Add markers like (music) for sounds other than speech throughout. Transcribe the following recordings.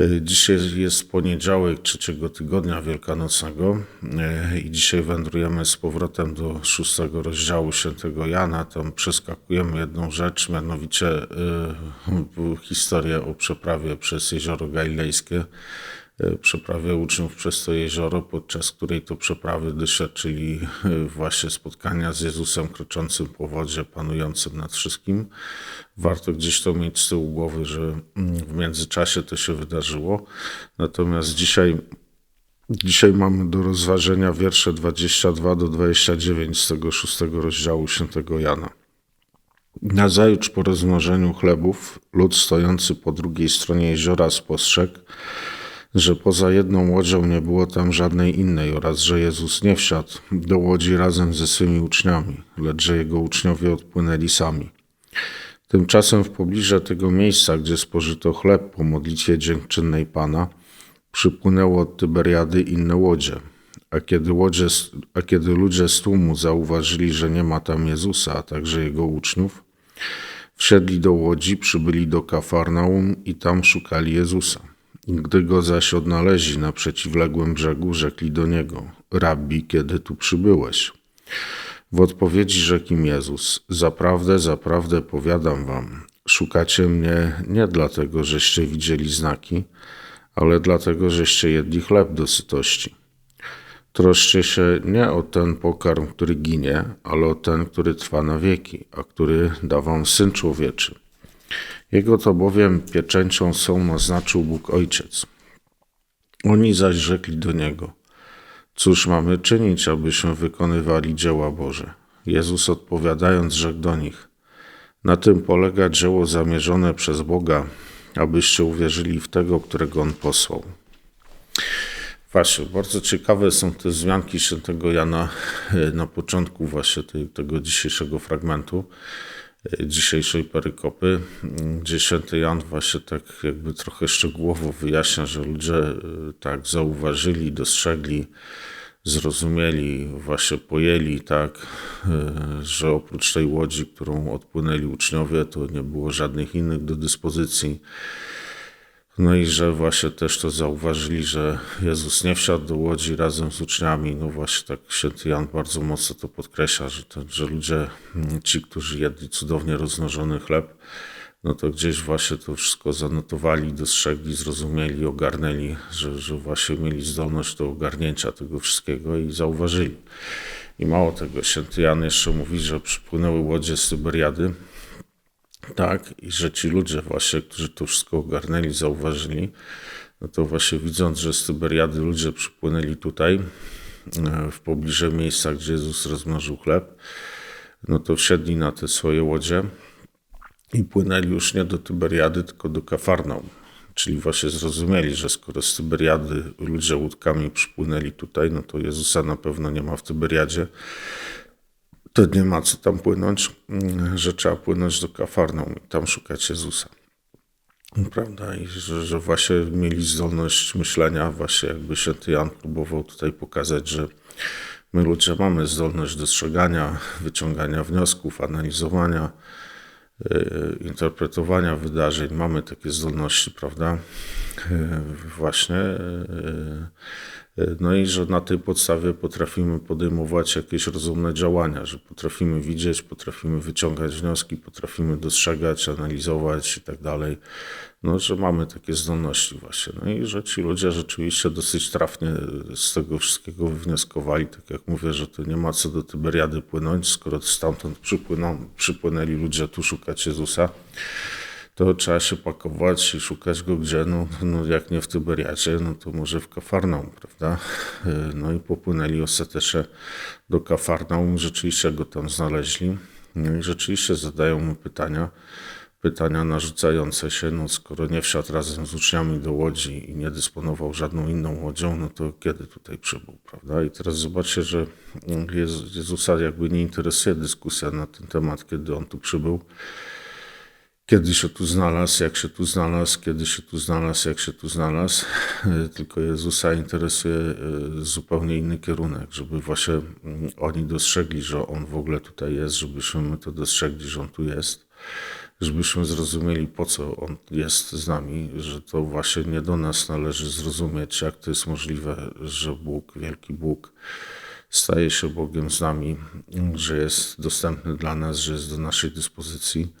E, Dzisiaj jest poniedziałek trzeciego tygodnia wielkanocnego e, i dzisiaj wędrujemy z powrotem do szóstego rozdziału świętego Jana. Tam przeskakujemy jedną rzecz, mianowicie e, historię o przeprawie przez jezioro Galilejskie, e, przeprawie uczniów przez to jezioro, podczas której to przeprawy doświadczyli e, właśnie spotkania z Jezusem kroczącym po wodzie, panującym nad wszystkim. Warto gdzieś to mieć z tyłu głowy, że mm, w międzyczasie to się wydarzyło. Natomiast dzisiaj Dzisiaj mamy do rozważenia wiersze 22 do 29 z tego szóstego rozdziału świętego Jana. Nazajutrz po rozmnożeniu chlebów, lud stojący po drugiej stronie jeziora spostrzegł, że poza jedną łodzią nie było tam żadnej innej oraz że Jezus nie wsiadł do łodzi razem ze swymi uczniami, lecz że jego uczniowie odpłynęli sami. Tymczasem w pobliżu tego miejsca, gdzie spożyto chleb po modlitwie dziękczynnej Pana, przypłynęło od Tyberiady inne łodzie. A kiedy, łodzie, a kiedy ludzie z tłumu zauważyli, że nie ma tam Jezusa, a także jego uczniów, wsiedli do łodzi, przybyli do Kafarnaum i tam szukali Jezusa. Gdy go zaś odnaleźli na przeciwległym brzegu, rzekli do niego: Rabbi, kiedy tu przybyłeś? W odpowiedzi rzekł im Jezus: Zaprawdę, zaprawdę powiadam wam, szukacie mnie nie dlatego, żeście widzieli znaki, ale dlatego, żeście jedli chleb do sytości. Troszcie się nie o ten pokarm, który ginie, ale o ten, który trwa na wieki, a który da wam Syn Człowieczy. Jego to bowiem pieczęcią są naznaczył Bóg Ojciec. Oni zaś rzekli do Niego, cóż mamy czynić, abyśmy wykonywali dzieła Boże? Jezus odpowiadając rzekł do nich, na tym polega dzieło zamierzone przez Boga, abyście uwierzyli w tego, którego On posłał. Właśnie, bardzo ciekawe są te wzmianki świętego Jana e, na początku właśnie tego dzisiejszego fragmentu, dzisiejszej perykopy, gdzie święty Jan właśnie tak jakby trochę szczegółowo wyjaśnia, że ludzie e, tak zauważyli, dostrzegli, zrozumieli, właśnie pojęli tak, że oprócz tej łodzi, którą odpłynęli uczniowie, to nie było żadnych innych do dyspozycji. No i że właśnie też to zauważyli, że Jezus nie wsiadł do łodzi razem z uczniami. No właśnie tak święty Jan bardzo mocno to podkreśla, że, to, że ludzie, ci, którzy jedli cudownie rozmnożony chleb, no to gdzieś właśnie to wszystko zanotowali, dostrzegli, zrozumieli, ogarnęli, że, że właśnie mieli zdolność do ogarnięcia tego wszystkiego i zauważyli. I mało tego, święty Jan jeszcze mówi, że przypłynęły łodzie z Tyberiady, tak, i że ci ludzie właśnie, którzy to wszystko ogarnęli, zauważyli, no to właśnie widząc, że z Tyberiady ludzie przypłynęli tutaj, e, w pobliżu miejsca, gdzie Jezus rozmnożył chleb, no to wsiedli na te swoje łodzie i płynęli już nie do Tyberiady, tylko do Kafarnaum. Czyli właśnie zrozumieli, że skoro z Tyberiady ludzie łódkami przypłynęli tutaj, no to Jezusa na pewno nie ma w Tyberiadzie, to nie ma co tam płynąć, że trzeba płynąć do Kafarnaum i tam szukać Jezusa. Prawda? I że, że właśnie mieli zdolność myślenia, właśnie jakby święty Jan próbował tutaj pokazać, że my ludzie mamy zdolność dostrzegania, wyciągania wniosków, analizowania, yy, interpretowania wydarzeń. Mamy takie zdolności, prawda? Yy, właśnie. Yy, no i że na tej podstawie potrafimy podejmować jakieś rozumne działania, że potrafimy widzieć, potrafimy wyciągać wnioski, potrafimy dostrzegać, analizować i tak dalej. No, że mamy takie zdolności właśnie. No i że ci ludzie rzeczywiście dosyć trafnie z tego wszystkiego wywnioskowali. Tak jak mówię, że to nie ma co do Tyberiady płynąć, skoro stamtąd przypłyną, przypłynęli ludzie tu szukać Jezusa to trzeba się pakować i szukać go gdzie, no, no jak nie w Tyberiacie, no to może w Kafarnaum, prawda? No i popłynęli ostatecznie do Kafarnaum, rzeczywiście go tam znaleźli. No i rzeczywiście zadają mu pytania, pytania narzucające się, no skoro nie wsiadł razem z uczniami do łodzi i nie dysponował żadną inną łodzią, no to kiedy tutaj przybył, prawda? I teraz zobaczcie, że Jezu- Jezusa jakby nie interesuje dyskusja na ten temat, kiedy on tu przybył, kiedy się tu znalazł, jak się tu znalazł, kiedy się tu znalazł, jak się tu znalazł, (laughs) tylko Jezusa interesuje e, zupełnie inny kierunek, żeby właśnie mm, oni dostrzegli, że On w ogóle tutaj jest, żebyśmy my to dostrzegli, że On tu jest, żebyśmy zrozumieli, po co On jest z nami, że to właśnie nie do nas należy zrozumieć, jak to jest możliwe, że Bóg, wielki Bóg, staje się Bogiem z nami, że jest dostępny dla nas, że jest do naszej dyspozycji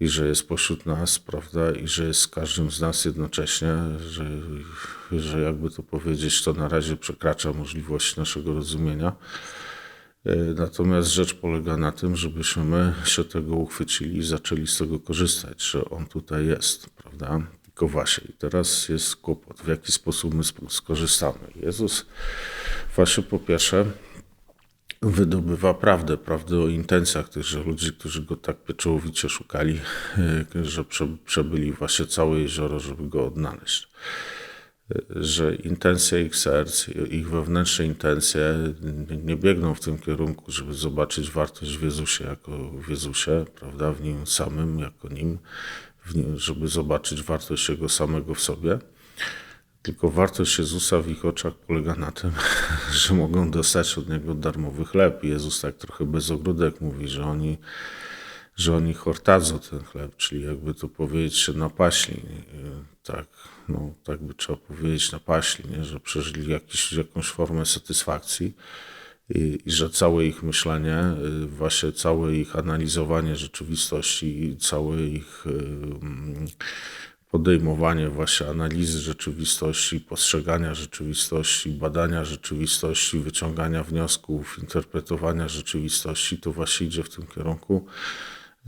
i że jest pośród nas, prawda, i że jest z każdym z nas jednocześnie, że, że jakby to powiedzieć, to na razie przekracza możliwości naszego rozumienia. E, Natomiast rzecz polega na tym, żebyśmy my się tego uchwycili i zaczęli z tego korzystać, że on tutaj jest, prawda? Tylko właśnie, i teraz jest kłopot, w jaki sposób my skorzystamy. Jezus właśnie po pierwsze wydobywa prawdę, prawdę o intencjach tychże ludzi, którzy go tak pieczołowicie szukali, e, że prze- przebyli właśnie całe jezioro, żeby go odnaleźć. E, Że intencje ich serc, ich wewnętrzne intencje nie- biegną w tym kierunku, żeby zobaczyć wartość w Jezusie jako w Jezusie, prawda, w nim samym, jako nim, nim, żeby zobaczyć wartość Jego samego w sobie. Tylko wartość Jezusa w ich oczach polega na tym, (laughs) że mogą dostać od Niego darmowy chleb. Jezus tak trochę bez ogródek mówi, że oni, że oni hortadzą ten chleb, czyli jakby to powiedzieć się napaśli. y, Tak, no, tak by trzeba powiedzieć napaśli, nie? że przeżyli jakiś, jakąś formę satysfakcji. I, I że całe ich myślenie, y, właśnie całe ich analizowanie rzeczywistości, całe ich y, mm, podejmowanie właśnie analizy rzeczywistości, postrzegania rzeczywistości, badania rzeczywistości, wyciągania wniosków, interpretowania rzeczywistości, to właśnie idzie w tym kierunku,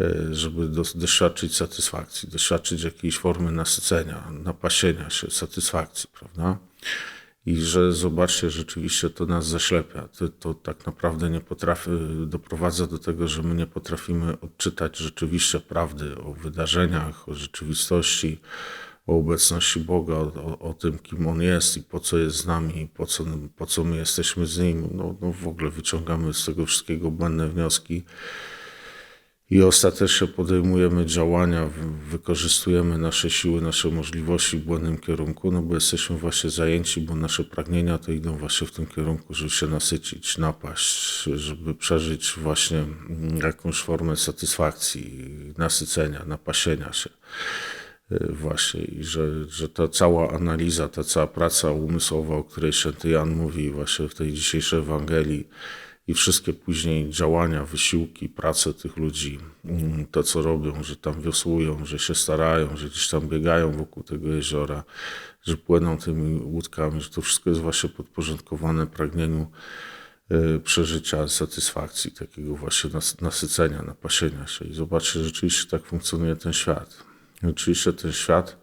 e, żeby doświadczyć satysfakcji, doświadczyć jakiejś formy nasycenia, napasienia się, satysfakcji, prawda? I że zobaczcie, rzeczywiście to nas zaślepia. To, to tak naprawdę nie potrafi, doprowadza do tego, że my nie potrafimy odczytać rzeczywiście prawdy o wydarzeniach, o rzeczywistości, o obecności Boga, o, o, tym, kim On jest i po co jest z nami, i po co, po co my jesteśmy z Nim. No, no w ogóle wyciągamy z tego wszystkiego błędne wnioski i ostatecznie podejmujemy działania, wy- wykorzystujemy nasze siły, nasze możliwości w błędnym kierunku, no bo jesteśmy właśnie zajęci, bo nasze pragnienia to idą właśnie w tym kierunku, żeby się nasycić, napaść, żeby przeżyć właśnie jakąś formę satysfakcji, nasycenia, napasienia się. Y, Właśnie, i że, że ta cała analiza, ta cała praca umysłowa, o której święty Jan mówi właśnie w tej dzisiejszej Ewangelii, i wszystkie później działania, wysiłki, prace tych ludzi, mm, to co robią, że tam wiosłują, że się starają, że gdzieś tam biegają wokół tego jeziora, że płyną tymi łódkami, że to wszystko jest właśnie podporządkowane pragnieniu y, przeżycia satysfakcji, takiego właśnie nas- nasycenia, napasienia się. I zobaczcie, rzeczywiście tak funkcjonuje ten świat. I Oczywiście ten świat,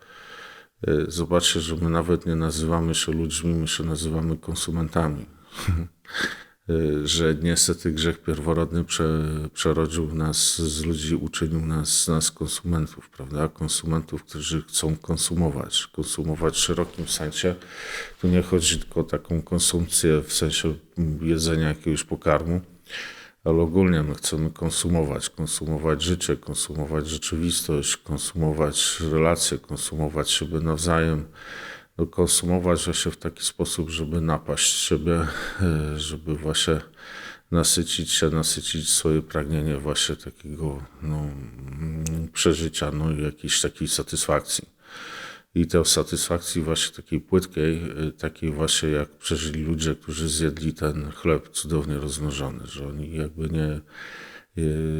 y, zobaczcie, że my nawet nie nazywamy się ludźmi, my się nazywamy konsumentami. (laughs) Y, że niestety grzech pierworodny prze, przerodził nas z ludzi, uczynił nas nas konsumentów, prawda? Konsumentów, którzy chcą konsumować. Konsumować w szerokim sensie. Tu nie chodzi tylko o taką konsumpcję w sensie jedzenia jakiegoś pokarmu, ale ogólnie my chcemy konsumować, konsumować życie, konsumować rzeczywistość, konsumować relacje, konsumować siebie nawzajem, konsumować właśnie w taki sposób, żeby napaść siebie, e, żeby właśnie nasycić się, nasycić swoje pragnienie właśnie takiego no, przeżycia, no i jakiejś takiej satysfakcji. I tę satysfakcji właśnie takiej płytkiej, y, takiej właśnie jak przeżyli ludzie, którzy zjedli ten chleb cudownie rozmnożony, że oni jakby nie,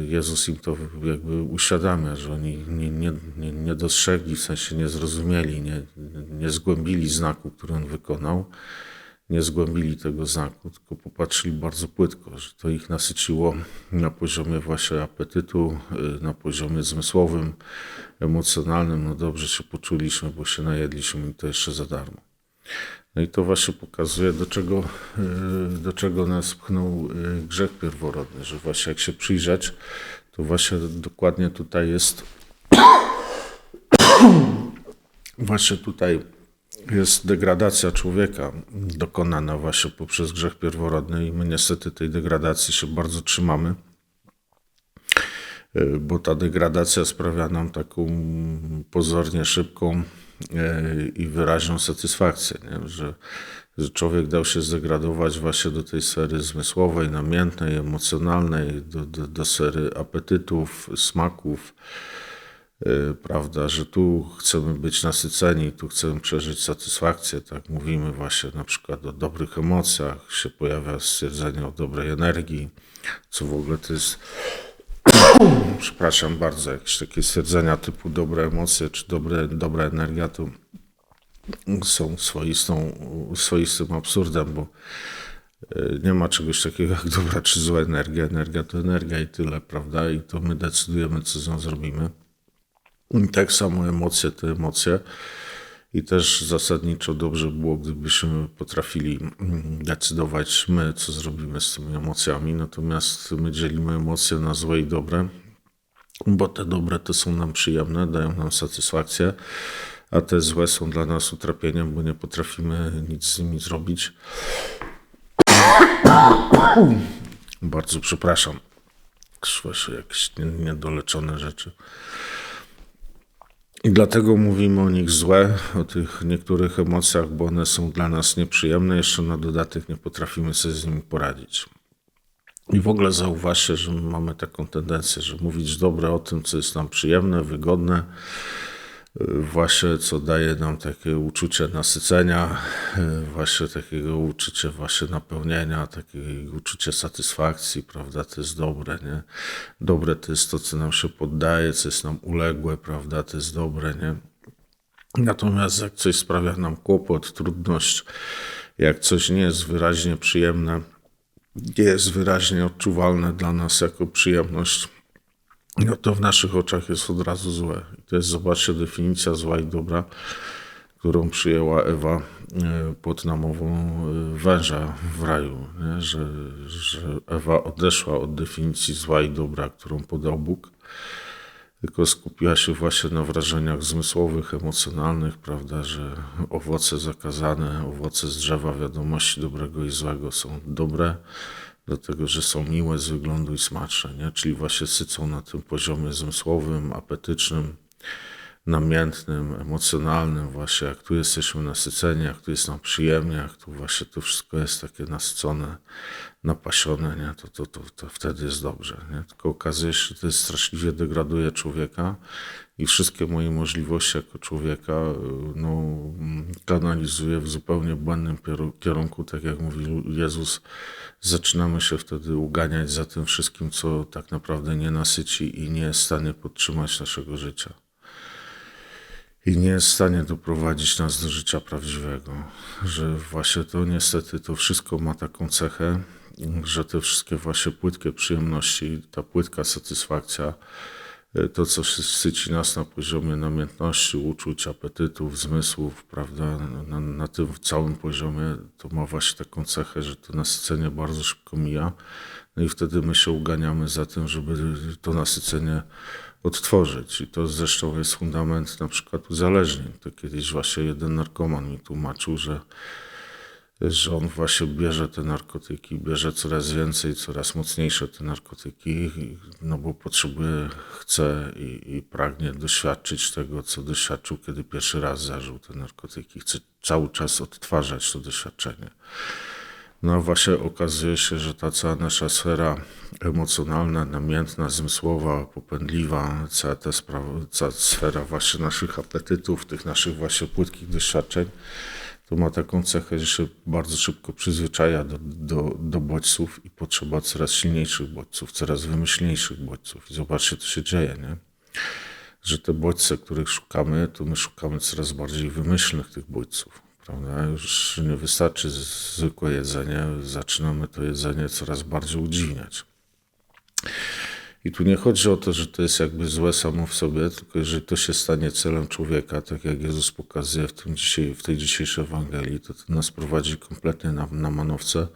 Jezus im to jakby uświadamia, że oni nie, nie, nie, nie dostrzegli, w sensie nie zrozumieli, nie, nie zgłębili znaku, który on wykonał, nie zgłębili tego znaku, tylko popatrzyli bardzo płytko, że to ich nasyciło na poziomie właśnie apetytu, y, na poziomie zmysłowym, emocjonalnym. No dobrze się poczuliśmy, bo się najedliśmy i to jeszcze za darmo. No i to właśnie pokazuje, do czego, y, do czego nas pchnął y, grzech pierworodny, że właśnie jak się przyjrzeć, to właśnie dokładnie tutaj jest (coughs) Właśnie tutaj jest degradacja człowieka dokonana właśnie poprzez grzech pierworodny i my niestety tej degradacji się bardzo trzymamy, y, bo ta degradacja sprawia nam taką pozornie szybką i wyraźną satysfakcję, nie? Że, że człowiek dał się zdegradować właśnie do tej sfery zmysłowej, namiętnej, emocjonalnej, do, do, do sfery apetytów, smaków, Y, prawda, że tu chcemy być nasyceni, tu chcemy przeżyć satysfakcję, tak mówimy właśnie na przykład o dobrych emocjach, się pojawia stwierdzenie o dobrej energii, co w ogóle to jest, przepraszam bardzo, jakieś takie stwierdzenia typu dobre emocje czy dobre, dobra energia, to są swoistą, swoistym absurdem, bo y, nie ma czegoś takiego jak dobra czy zła energia. Energia to energia i tyle, prawda? I to my decydujemy, co z nią zrobimy. I tak samo emocje to emocje. I też zasadniczo dobrze było, gdybyśmy potrafili mm, decydować my, co zrobimy z tymi emocjami. Natomiast my dzielimy emocje na złe i dobre, bo te dobre to są nam przyjemne, dają nam satysfakcję, a te złe są dla nas utrapieniem, bo nie potrafimy nic z nimi zrobić. Bardzo przepraszam. Właśnie jakieś niedoleczone rzeczy. I dlatego mówimy o nich złe, o tych niektórych emocjach, bo one są dla nas nieprzyjemne. Jeszcze na dodatek nie potrafimy sobie z nimi poradzić. I w ogóle zauważcie, że mamy taką tendencję, że mówić dobre o tym, co jest nam przyjemne, wygodne, właśnie co daje nam takie uczucie nasycenia, właśnie takiego uczucia właśnie napełnienia, takie uczucie satysfakcji, prawda, to jest dobre, nie? Dobre to jest to, co nam się poddaje, co jest nam uległe, prawda, to jest dobre, nie? Natomiast jak coś sprawia nam kłopot, trudność, jak coś nie jest wyraźnie przyjemne, nie jest wyraźnie odczuwalne dla nas jako przyjemność, no to w naszych oczach jest od razu złe. To jest, zobaczcie, definicja zła i dobra, którą przyjęła Ewa e, pod namową e, węża w raju, nie? Że, że Ewa odeszła od definicji zła i dobra, którą podał Bóg, tylko skupiła się właśnie na wrażeniach zmysłowych, emocjonalnych, prawda, że owoce zakazane, owoce z drzewa wiadomości dobrego i złego są dobre, dlatego że są miłe z wyglądu i smaczne, nie? czyli właśnie sycą na tym poziomie zmysłowym, apetycznym, namiętnym, emocjonalnym, właśnie jak tu jesteśmy nasyceni, jak tu jest nam przyjemnie, jak tu właśnie to wszystko jest takie nasycone, napasione, nie? To, to, to, to wtedy jest dobrze. Nie? Tylko okazuje się, że to jest straszliwie degraduje człowieka i wszystkie moje możliwości jako człowieka no, kanalizuje w zupełnie błędnym kierunku, tak jak mówił Jezus. Zaczynamy się wtedy uganiać za tym wszystkim, co tak naprawdę nie nasyci i nie jest w stanie podtrzymać naszego życia i nie jest w stanie doprowadzić nas do życia prawdziwego. Że właśnie to niestety to wszystko ma taką cechę, że te wszystkie właśnie płytkie przyjemności, ta płytka satysfakcja, to co syci nas na poziomie namiętności, uczuć, apetytów, zmysłów, prawda, na, na tym całym poziomie to ma właśnie taką cechę, że to nasycenie bardzo szybko mija. No i wtedy my się uganiamy za tym, żeby to nasycenie odtworzyć. I to zresztą jest fundament na przykład uzależnień. To kiedyś właśnie jeden narkoman mi tłumaczył, że, że on właśnie bierze te narkotyki, bierze coraz więcej, coraz mocniejsze te narkotyki, no bo potrzebuje, chce i, i pragnie doświadczyć tego, co doświadczył, kiedy pierwszy raz zażył te narkotyki. Chce cały czas odtwarzać to doświadczenie. No właśnie okazuje się, że ta cała nasza sfera emocjonalna, namiętna, zmysłowa, popędliwa, cała ta, sprawa, cała sfera właśnie naszych apetytów, tych naszych właśnie płytkich doświadczeń, to ma taką cechę, że się bardzo szybko przyzwyczaja do, do, do bodźców i potrzeba coraz silniejszych bodźców, coraz wymyślniejszych bodźców. I zobaczcie, co się dzieje, nie? Że te bodźce, których szukamy, to my szukamy coraz bardziej wymyślnych tych bodźców. Prawda? Już nie wystarczy zwykłe jedzenie, zaczynamy to jedzenie coraz bardziej udziwniać. I tu nie chodzi o to, że to jest jakby złe samo w sobie, tylko jeżeli to się stanie celem człowieka, tak jak Jezus pokazuje w, tym dzisiaj, w tej dzisiejszej Ewangelii, to to nas prowadzi kompletnie na, na manowce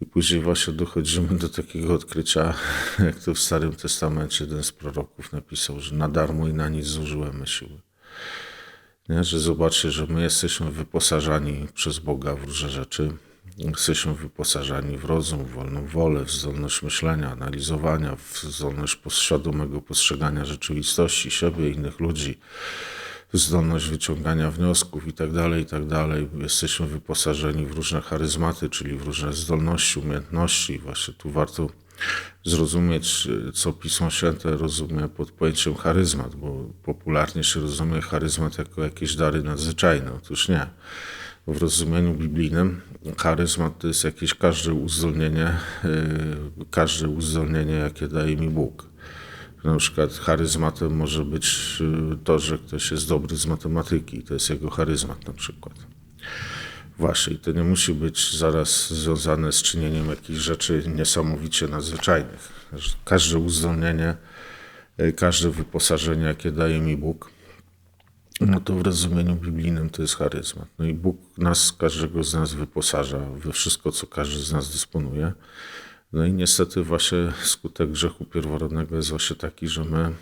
I później właśnie dochodzimy do takiego odkrycia, (laughs) jak to w Starym Testamencie jeden z proroków napisał, że na darmo i na nic zużyłem siły. Nie? Że zobaczcie, że my jesteśmy wyposażani przez Boga w różne rzeczy. Jesteśmy wyposażani w rozum, w wolną wolę, w zdolność myślenia, analizowania, w zdolność świadomego postrzegania rzeczywistości, siebie, innych ludzi, w zdolność wyciągania wniosków i tak dalej, i tak. Jesteśmy wyposażeni w różne charyzmaty, czyli w różne zdolności, umiejętności. Właśnie tu warto zrozumieć, co Pismo Święte rozumie pod pojęciem charyzmat, bo popularnie się rozumie charyzmat jako jakieś dary nadzwyczajne. Otóż nie. W rozumieniu biblijnym charyzmat to jest jakieś każde uzdolnienie, yy, każde uzdolnienie, jakie daje mi Bóg. Na przykład charyzmatem może być yy, to, że ktoś jest dobry z matematyki, to jest jego charyzmat na przykład. Właśnie, i to nie musi być zaraz związane z czynieniem jakichś rzeczy niesamowicie nadzwyczajnych. Każde uzdolnienie, yy, każde wyposażenie, jakie daje mi Bóg, no to w rozumieniu biblijnym to jest charyzmat. No i Bóg nas, każdego z nas wyposaża we wszystko, co każdy z nas dysponuje. No i niestety właśnie skutek grzechu pierworodnego jest właśnie taki, że my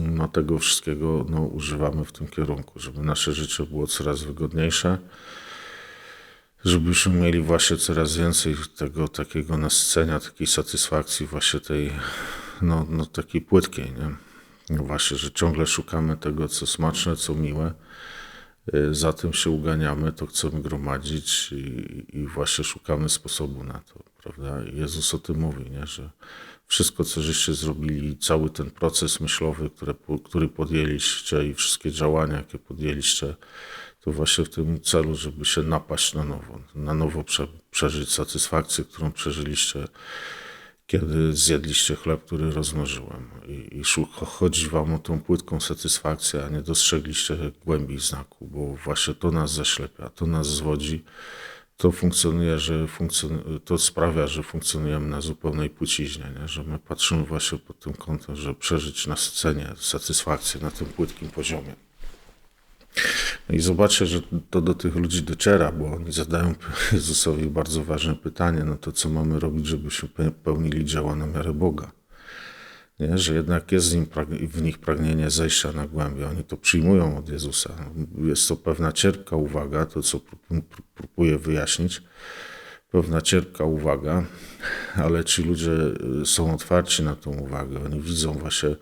no, tego wszystkiego no, używamy w tym kierunku, żeby nasze życie było coraz wygodniejsze, żebyśmy mieli właśnie coraz więcej tego takiego nascenia, takiej satysfakcji właśnie tej, no, no takiej płytkiej, nie? No właśnie, że ciągle szukamy tego, co smaczne, co miłe. Y, za tym się uganiamy, to chcemy gromadzić i, i właśnie szukamy sposobu na to, prawda? Jezus o tym mówi, nie? że wszystko, co żeście zrobili, cały ten proces myślowy, który, który podjęliście i wszystkie działania, jakie podjęliście, to właśnie w tym celu, żeby się napaść na nowo, na nowo prze, przeżyć satysfakcję, którą przeżyliście kiedy zjedliście chleb, który rozmnożyłem. I, i chodzi wam o tą płytką satysfakcję, a nie dostrzegliście głębi znaku, bo właśnie to nas zaślepia, to nas zwodzi, to funkcjonuje, że funkcjon to sprawia, że funkcjonujemy na zupełnej płciźnie, nie? że my patrzymy właśnie pod tym kątem, że przeżyć nasycenie, satysfakcję na tym płytkim poziomie. No i zobaczcie, że to do tych ludzi dociera, bo oni zadają (laughs) Jezusowi bardzo ważne pytanie, no to co mamy robić, żebyśmy pełnili dzieła na miarę Boga. Nie? Że jednak jest w nich pragnienie zejścia na głębie. Oni to przyjmują od Jezusa. Jest to pewna cierpka uwaga, to co próbuję wyjaśnić, pewna cierpka uwaga, ale ci ludzie y, są otwarci na tą uwagę. Oni widzą właśnie,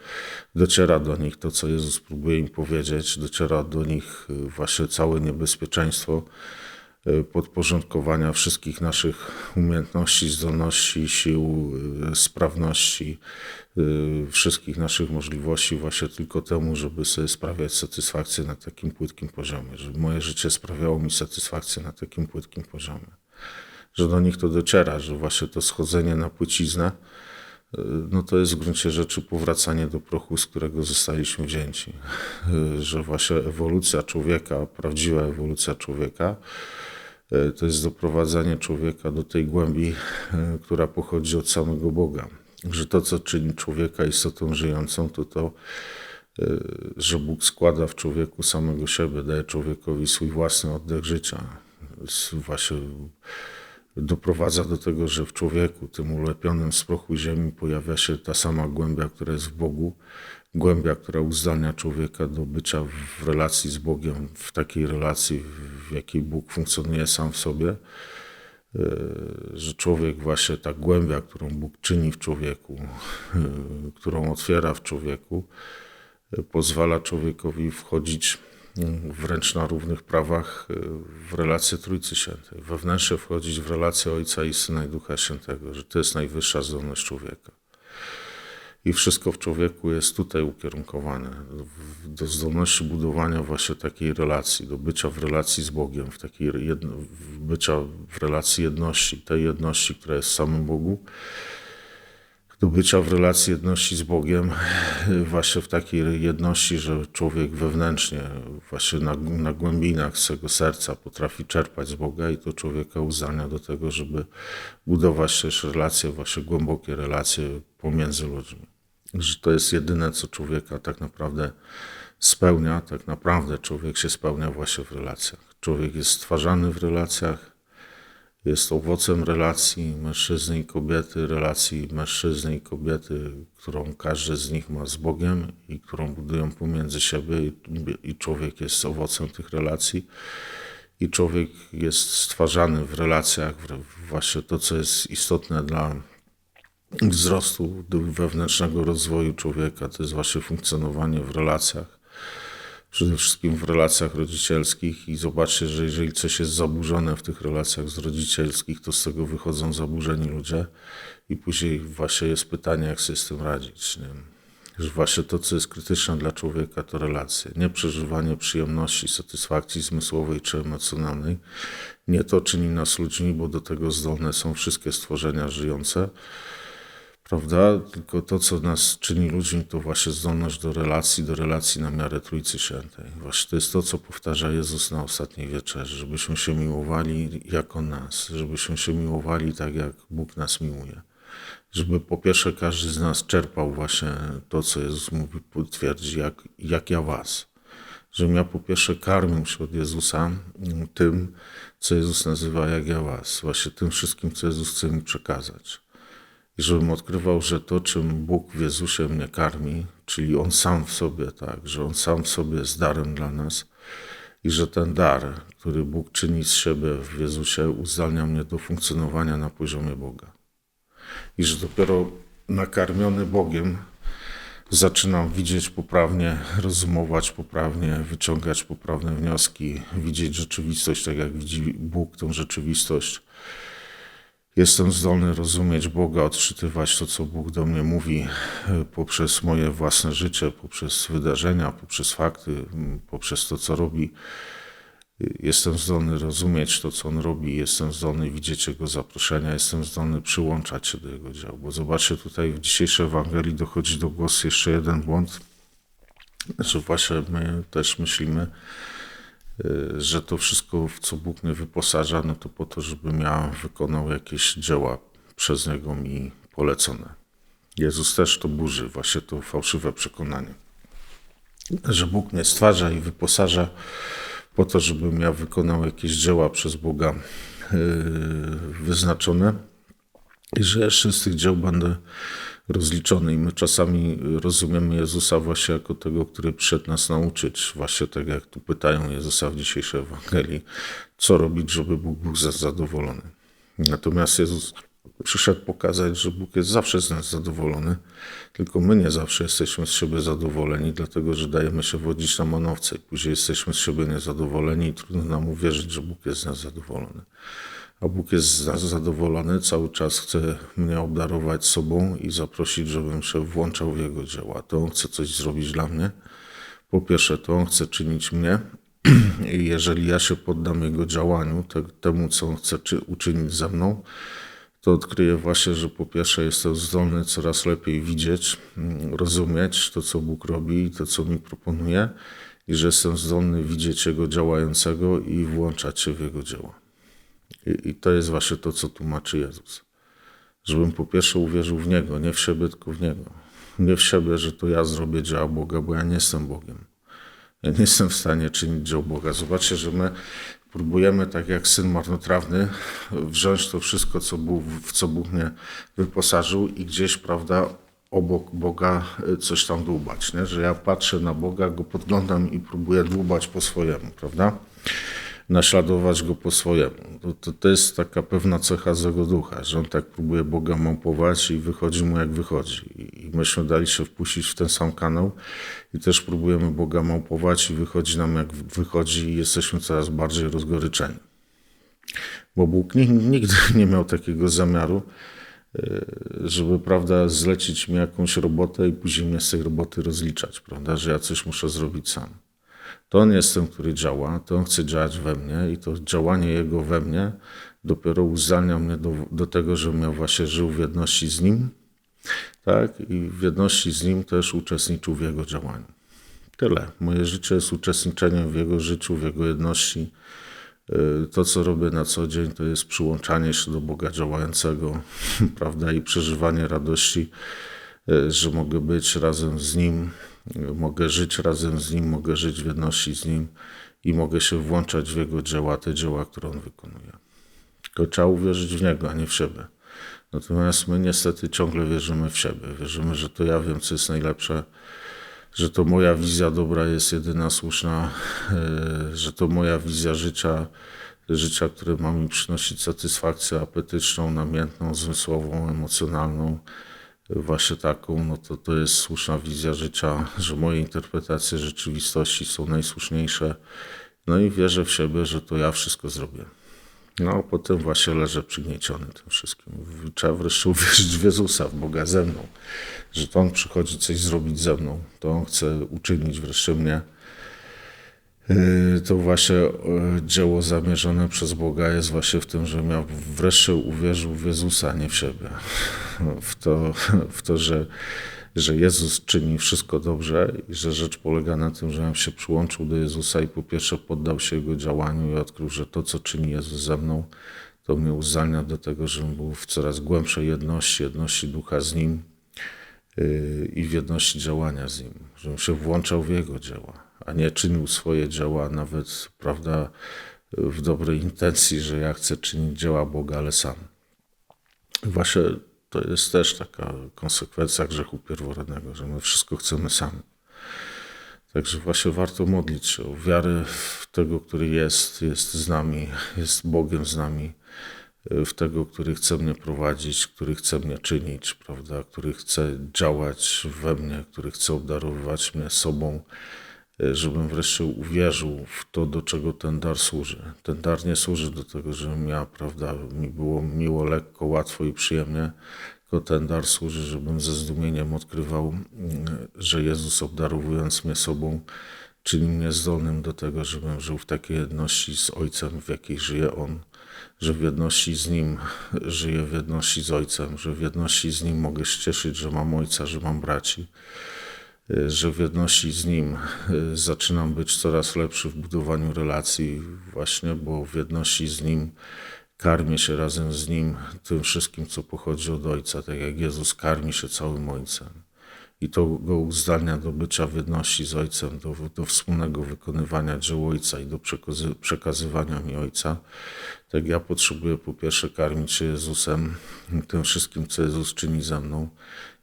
dociera do nich to, co Jezus próbuje im powiedzieć, dociera do nich y, właśnie całe niebezpieczeństwo y, podporządkowania wszystkich naszych umiejętności, zdolności, sił, sprawności, wszystkich naszych możliwości właśnie tylko temu, żeby sobie sprawiać satysfakcję na takim płytkim poziomie, żeby moje życie sprawiało mi satysfakcję na takim płytkim poziomie że do nich to dociera, że właśnie to schodzenie na płciznę, y, no to jest w gruncie rzeczy powracanie do prochu, z którego zostaliśmy wzięci. Y, że właśnie ewolucja człowieka, prawdziwa ewolucja człowieka, y, to jest doprowadzanie człowieka do tej głębi, która pochodzi od samego Boga. Że to, co czyni człowieka istotą żyjącą, to to, że Bóg składa w człowieku samego siebie, daje człowiekowi swój własny oddech życia. Właśnie doprowadza do tego, że w człowieku, tym ulepionym z prochu ziemi, pojawia się ta sama głębia, która jest w Bogu, głębia, która uzdalnia człowieka do bycia w relacji z Bogiem, w takiej relacji, w jakiej Bóg funkcjonuje sam w sobie, e, że człowiek właśnie ta głębia, którą Bóg czyni w człowieku, e, którą otwiera w człowieku, e, pozwala człowiekowi wchodzić wręcz na równych prawach y, w relację Trójcy Świętej. Wewnętrznie wchodzić w relację Ojca i Syna i Ducha Świętego, że to jest najwyższa zdolność człowieka. I wszystko w człowieku jest tutaj ukierunkowane do zdolności budowania właśnie takiej relacji, do bycia w relacji z Bogiem, w takiej jedno, bycia w relacji jedności, tej jedności, która jest w samym Bogu, do bycia w relacji jedności z Bogiem, właśnie w takiej jedności, że człowiek wewnętrznie, właśnie na, na głębinach swego serca potrafi czerpać z Boga i to człowieka uzdalnia do tego, żeby budować też relacje, właśnie głębokie relacje pomiędzy ludźmi. Że to jest jedyne, co człowieka tak naprawdę spełnia, tak naprawdę człowiek się spełnia właśnie w relacjach. Człowiek jest stwarzany w relacjach, jest owocem relacji mężczyzny i kobiety, relacji mężczyzny i kobiety, którą każdy z nich ma z Bogiem i którą budują pomiędzy siebie, i, człowiek jest owocem tych relacji. I człowiek jest stwarzany w relacjach, właśnie to, co jest istotne dla wzrostu wewnętrznego rozwoju człowieka, to jest właśnie funkcjonowanie w relacjach przede wszystkim w relacjach rodzicielskich i zobaczcie, że jeżeli coś jest zaburzone w tych relacjach z rodzicielskich, to z tego wychodzą zaburzeni ludzie i później właśnie jest pytanie, jak sobie z tym radzić. Nie? Że właśnie to, co jest krytyczne dla człowieka, to relacje. Nie przeżywanie przyjemności, satysfakcji zmysłowej czy emocjonalnej. Nie to czyni nas ludźmi, bo do tego zdolne są wszystkie stworzenia żyjące prawda? Tylko to, co nas czyni ludźmi, to właśnie zdolność do relacji, do relacji na miarę Trójcy Świętej. Właśnie to jest to, co powtarza Jezus na ostatniej wieczerzy, żebyśmy się miłowali jako nas, żebyśmy się miłowali tak, jak Bóg nas miłuje. Żeby po pierwsze każdy z nas czerpał właśnie to, co Jezus mówi, twierdzi, jak, jak ja was. Żebym ja po pierwsze karmił się od Jezusa tym, co Jezus nazywa jak ja was. Właśnie tym wszystkim, co Jezus chce mi przekazać i żebym odkrywał, że to, czym Bóg w Jezusie mnie karmi, czyli On sam w sobie, tak, że On sam w sobie jest darem dla nas i że ten dar, który Bóg czyni z siebie w Jezusie, uzdalnia mnie do funkcjonowania na poziomie Boga. I że dopiero nakarmiony Bogiem zaczynam widzieć poprawnie, rozumować poprawnie, wyciągać poprawne wnioski, widzieć rzeczywistość tak, jak widzi Bóg tą rzeczywistość Jestem zdolny rozumieć Boga, odczytywać to, co Bóg do mnie mówi e, poprzez moje własne życie, poprzez wydarzenia, poprzez fakty, poprzez to, co robi. Jestem zdolny rozumieć to, co On robi, jestem zdolny widzieć Jego zaproszenia, jestem zdolny przyłączać się do Jego działu. Bo zobaczcie, tutaj w dzisiejszej Ewangelii dochodzi do głosu jeszcze jeden błąd, że właśnie my też myślimy, że to wszystko, w co Bóg mnie wyposaża, no to po to, żebym ja wykonał jakieś dzieła przez Niego mi polecone. Jezus też to burzy, właśnie to fałszywe przekonanie, że Bóg mnie stwarza i wyposaża po to, żebym ja wykonał jakieś dzieła przez Boga y, wyznaczone i że jeszcze z tych dzieł będę I my czasami rozumiemy Jezusa właśnie jako tego, który przyszedł nas nauczyć. Właśnie tak jak tu pytają Jezusa w dzisiejszej Ewangelii, co robić, żeby Bóg był zadowolony. Natomiast Jezus przyszedł pokazać, że Bóg jest zawsze z nas zadowolony, tylko my nie zawsze jesteśmy z siebie zadowoleni, dlatego że dajemy się wodzić na manowce i później jesteśmy z siebie niezadowoleni i trudno nam uwierzyć, że Bóg jest z nas zadowolony a Bóg jest zadowolony, cały czas chce mnie obdarować sobą i zaprosić, żebym się włączał w Jego dzieła. To On chce coś zrobić dla mnie. Po pierwsze, to On chce czynić mnie (clears throat) i jeżeli ja się poddam Jego działaniu, temu, co On chce uczynić ze mną, to odkryję właśnie, że po pierwsze jestem zdolny coraz lepiej widzieć, mm, rozumieć to, co Bóg robi i to, co mi proponuje i że jestem zdolny widzieć Jego działającego i włączać się w Jego dzieła. I, to jest właśnie to, co tłumaczy Jezus. Żebym po pierwsze uwierzył w Niego, nie w siebie, tylko w Niego. Nie w siebie, że to ja zrobię dzieła Boga, bo ja nie jestem Bogiem. Ja nie jestem w stanie czynić dzieł Boga. Zobaczcie, że my próbujemy, tak jak syn marnotrawny, wziąć to wszystko, co Bóg, w co Bóg mnie wyposażył i gdzieś, prawda, obok Boga coś tam dłubać. Nie? Że ja patrzę na Boga, go podglądam i próbuję dłubać po swojemu, prawda? Naśladować go po swojemu. To, to, to, jest taka pewna cecha złego ducha, że on tak próbuje Boga małpować i wychodzi mu jak wychodzi. I myśmy dali się wpuścić w ten sam kanał i też próbujemy Boga małpować i wychodzi nam jak wychodzi i jesteśmy coraz bardziej rozgoryczeni. Bo Bóg nigdy (laughs) nie miał takiego zamiaru, e, żeby, prawda, zlecić mi jakąś robotę i później mnie z tej roboty rozliczać, prawda, że ja coś muszę zrobić sam. To On jest tym, który działa, to On chce działać we mnie i to działanie Jego we mnie dopiero uzdalnia mnie do, do tego, żebym ja właśnie żył w jedności z Nim, tak? I w jedności z Nim też uczestniczył w Jego działaniu. Tyle. Moje życie jest uczestniczeniem w Jego życiu, w Jego jedności. Y, to, co robię na co dzień, to jest przyłączanie się do Boga działającego, (laughs) prawda, i przeżywanie radości, y, że mogę być razem z Nim, Mogę żyć razem z Nim, mogę żyć w jedności z Nim i mogę się włączać w Jego dzieła, te dzieła, które On wykonuje. Tylko trzeba uwierzyć w Niego, a nie w siebie. Natomiast my niestety ciągle wierzymy w siebie. Wierzymy, że to ja wiem, co jest najlepsze, że to moja wizja dobra jest jedyna słuszna, e, że to moja wizja życia, życia, które ma mi przynosić satysfakcję apetyczną, namiętną, zmysłową, emocjonalną, właśnie taką, no to to jest słuszna wizja życia, że moje interpretacje rzeczywistości są najsłuszniejsze. No i wierzę w siebie, że to ja wszystko zrobię. No, a potem właśnie leżę przygnieciony tym wszystkim. Trzeba wreszcie uwierzyć w Jezusa, w Boga ze mną, że to On przychodzi coś zrobić ze mną, to On chce uczynić wreszcie mnie. Yy, To właśnie e, dzieło zamierzone przez Boga jest właśnie w tym, że ja wreszcie uwierzył w Jezusa, nie w siebie. W to, w to że, że Jezus czyni wszystko dobrze i że rzecz polega na tym, że ja się przyłączył do Jezusa i po pierwsze poddał się Jego działaniu i odkrył, że to, co czyni Jezus ze mną, to mnie uzdalnia do tego, żebym był w coraz głębszej jedności, jedności ducha z Nim yy, i w jedności działania z Nim, żebym się włączał w Jego dzieła, a nie czynił swoje dzieła, nawet, prawda, w dobrej intencji, że ja chcę czynić dzieła Boga, ale sam. Właśnie to jest też taka konsekwencja grzechu pierworodnego, że my wszystko chcemy sami. Także właśnie warto modlić się o wiarę w tego, który jest, jest z nami, jest Bogiem z nami, w tego, który chce mnie prowadzić, który chce mnie czynić, prawda, który chce działać we mnie, który chce obdarowywać mnie sobą, żebym wreszcie uwierzył w to, do czego ten dar służy. Ten dar nie służy do tego, żebym ja, prawda, mi było miło, lekko, łatwo i przyjemnie, tylko ten dar służy, żebym ze zdumieniem odkrywał, mm, że Jezus obdarowując mnie sobą, czyni mnie zdolnym do tego, żebym żył w takiej jedności z Ojcem, w jakiej żyje On, że w jedności z Nim żyję, w jedności z Ojcem, że w jedności z Nim mogę się cieszyć, że mam Ojca, że mam braci że w jedności z Nim y, zaczynam być coraz lepszy w budowaniu relacji, właśnie, bo w jedności z Nim karmię się razem z Nim tym wszystkim, co pochodzi od Ojca, tak jak Jezus karmi się całym Ojcem. I to go uzdalnia do bycia w jedności z Ojcem, do, do wspólnego wykonywania dzieł Ojca i do przekazy, przekazywania mi Ojca. Tak ja potrzebuję po pierwsze karmić się Jezusem, tym wszystkim, co Jezus czyni ze mną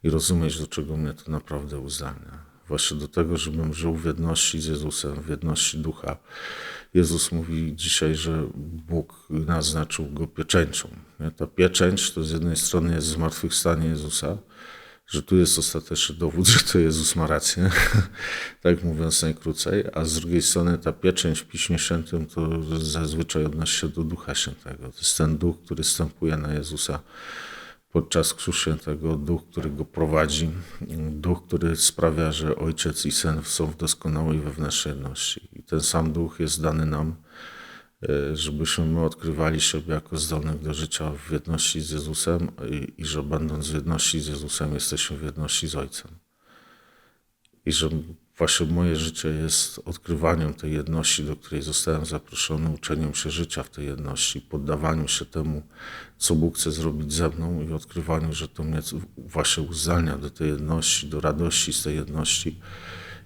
i rozumieć, do czego mnie to naprawdę uzdalnia. Właśnie do tego, żebym żył w jedności z Jezusem, w jedności ducha. Jezus mówi dzisiaj, że Bóg naznaczył go pieczęcią. Nie? Ta pieczęć to z jednej strony jest zmartwychwstanie Jezusa, że tu jest ostateczny dowód, że to Jezus ma rację, (laughs) tak mówiąc najkrócej, a z drugiej strony ta pieczęć w Piśmie Świętym to zazwyczaj odnosi się do Ducha Świętego. To jest ten Duch, który stępuje na Jezusa podczas Chrztu Świętego, Duch, który go prowadzi, Duch, który sprawia, że Ojciec i Syn są w doskonałej wewnętrznej jedności. I ten sam Duch jest dany nam, e, żebyśmy my odkrywali siebie jako zdolnych do życia w jedności z Jezusem i, i że będąc w jedności z Jezusem jesteśmy w jedności z Ojcem. I że Właśnie moje życie jest odkrywaniem tej jedności, do której zostałem zaproszony, uczeniem się życia w tej jedności, poddawaniu się temu, co Bóg chce zrobić ze mną i odkrywaniu, że to mnie właśnie uzdalnia do tej jedności, do radości z tej jedności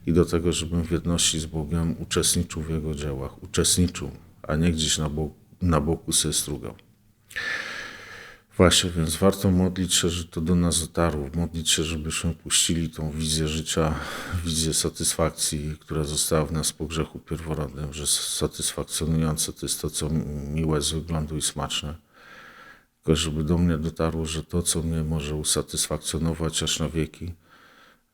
i do tego, żebym w jedności z Bogiem uczestniczył w Jego dziełach, uczestniczył, a nie gdzieś na boku, na boku sobie strugał. Właśnie, więc warto modlić się, że to do nas dotarło. Modlić się, żebyśmy puścili tą wizję życia, wizję satysfakcji, która została w nas po grzechu pierworodnym, że satysfakcjonujące to jest to, co miłe z wyglądu i smaczne. Tylko żeby do mnie dotarło, że to, co mnie może usatysfakcjonować aż na wieki,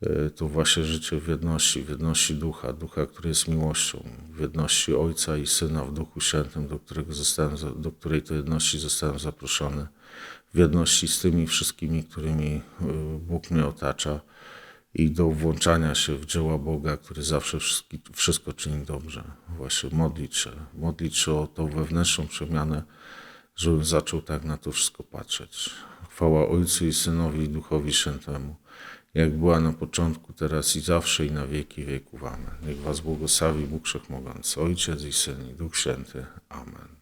e, to właśnie życie w jedności, w jedności ducha, ducha, który jest miłością, w jedności Ojca i Syna w Duchu Świętym, do, którego zostałem, do której to jedności zostałem zaproszony w jedności z tymi wszystkimi, którymi y, Bóg mnie otacza i do włączania się w dzieła Boga, który zawsze wszystko czyni dobrze. Właśnie modlić się, modlić się o tą wewnętrzną przemianę, żebym zaczął tak na to wszystko patrzeć. Chwała Ojcu i Synowi i Duchowi Świętemu, jak była na początku, teraz i zawsze i na wieki wieków. Amen. Niech Was błogosławi Bóg Wszechmogący, Ojciec i Syn i Duch Święty. Amen.